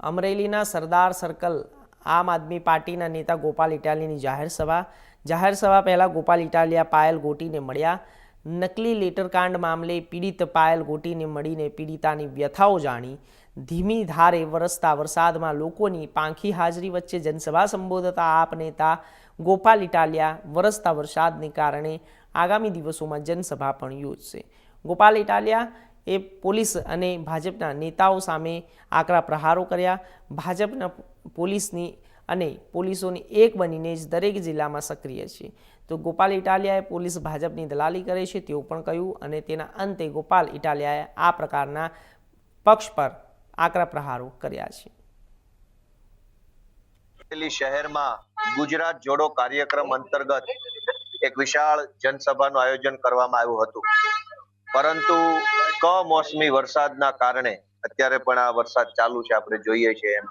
અમરેલીના સરદાર સર્કલ, આમ આદમી પાર્ટીના નેતા ગોપાલ ઇટાલીની જાહેર સભા. જાહેર સભા પહેલાં ગોપાલ ઇટાલિયા પાયલ ગોટીને મળ્યા. નકલી લેટરકાંડ મામલે પીડિત પાયલ ગોટીને મળીને પીડિતાની વ્યથાઓ જાણી. ધીમી ધારે વરસતા વરસાદમાં લોકોની પાંખી હાજરી વચ્ચે જનસભા સંબોધતા આપ નેતા ગોપાલ ઇટાલિયા વરસતા વરસાદને કારણે આગામી દિવસોમાં જનસભા પણ યોજશે. ગોપાલ ઇટાલિયા એ પોલીસ અને ભાજપના નેતાઓ સામે આકરા પ્રહારો કર્યા. ભાજપના પોલીસની અને પોલીસોની એક બનીને જ દરેક જિલ્લામાં સક્રિય છે. તો ગોપાલ ઇટાલિયાએ પોલીસ ભાજપની દલાલી કરે છે તેવું પણ કહ્યું અને તેના અંતે ગોપાલ ઇટાલિયાએ આ પ્રકારના પક્ષ પર આકરા પ્રહારો કર્યા છે. શહેરમાં ગુજરાત જોડો કાર્યક્રમ અંતર્ગત એક વિશાળ જનસભાનું આયોજન કરવામાં આવ્યું હતું. પરંતુ કમોસમી વરસાદના કારણે અત્યારે પણ આ વરસાદ ચાલુ છે, આપણે જોઈએ છીએ એમ.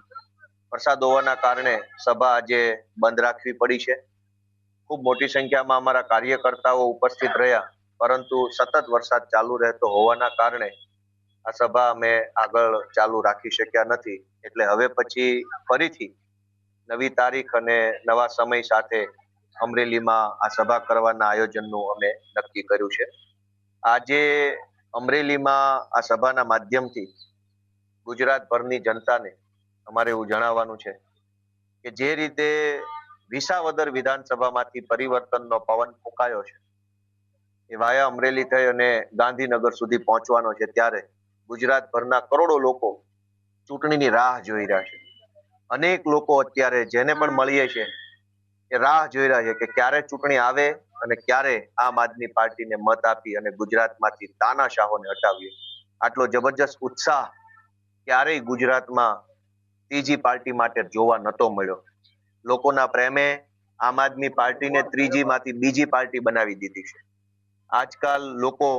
વરસાદ હોવાના કારણે સભા આજે બંધ રાખવી પડી છે. ખૂબ મોટી સંખ્યામાં અમારા કાર્યકર્તાઓ ઉપસ્થિત રહ્યા, પરંતુ સતત વરસાદ ચાલુ રહેતો હોવાના કારણે આ સભા અમે આગળ ચાલુ રાખી શક્યા નથી. એટલે હવે પછી ફરીથી નવી તારીખ અને નવા સમય સાથે અમરેલીમાં આ સભા કરવાના આયોજનનું અમે નક્કી કર્યું છે. આજે અમરેલીમાં આ સભાના માધ્યમથી ગુજરાતભરની જનતાને અમારે એવું જણાવવાનું છે કે જે રીતે વિસાવદર વિધાનસભામાંથી પરિવર્તનનો પવન ફૂંકાયો છે, એ વાયા અમરેલી થઈ અને ગાંધીનગર સુધી પહોંચવાનો છે, ત્યારે ગુજરાતભરના કરોડો લોકો ચૂંટણીની રાહ જોઈ રહ્યા છે. અનેક લોકો અત્યારે જેને પણ મળીએ છે એ રાહ જોઈ રહ્યા છે કે ક્યારે ચૂંટણી આવે અને ક્યારે આમ આદમી પાર્ટીને મત આપી અને ગુજરાતમાંથી તાનાશાહોને હટાવીએ. આટલો જબરજસ્ત ઉત્સાહ ક્યારેય ગુજરાતમાં ત્રીજી પાર્ટી માટે જોવા નતો મળ્યો. લોકોના પ્રેમે આમ આદમી પાર્ટીને ત્રીજી માંથી બીજી પાર્ટી બનાવી દીધી છે. આજકાલ લોકો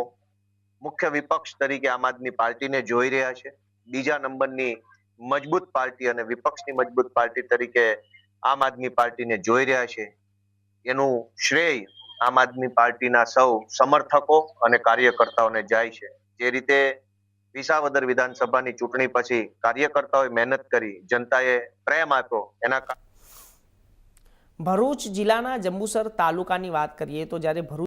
મુખ્ય વિપક્ષ તરીકે આમ આદમી પાર્ટીને જોઈ રહ્યા છે. બીજા નંબરની મજબૂત પાર્ટી અને વિપક્ષની મજબૂત પાર્ટી તરીકે આમ આદમી પાર્ટીને જોઈ રહ્યા છે. એનું શ્રેય આમ આદમી પાર્ટીના સૌ સમર્થકો અને કાર્યકર્તાઓને જાય છે. જે રીતે વિસાવદર વિધાનસભાની ચૂંટણી પછી કાર્યકર્તાઓએ મહેનત કરી, જનતાએ પ્રેમ આપ્યો, એના ભરૂચ જિલ્લાના જંબુસર તાલુકાની વાત કરીએ તો જ્યારે ભરૂચ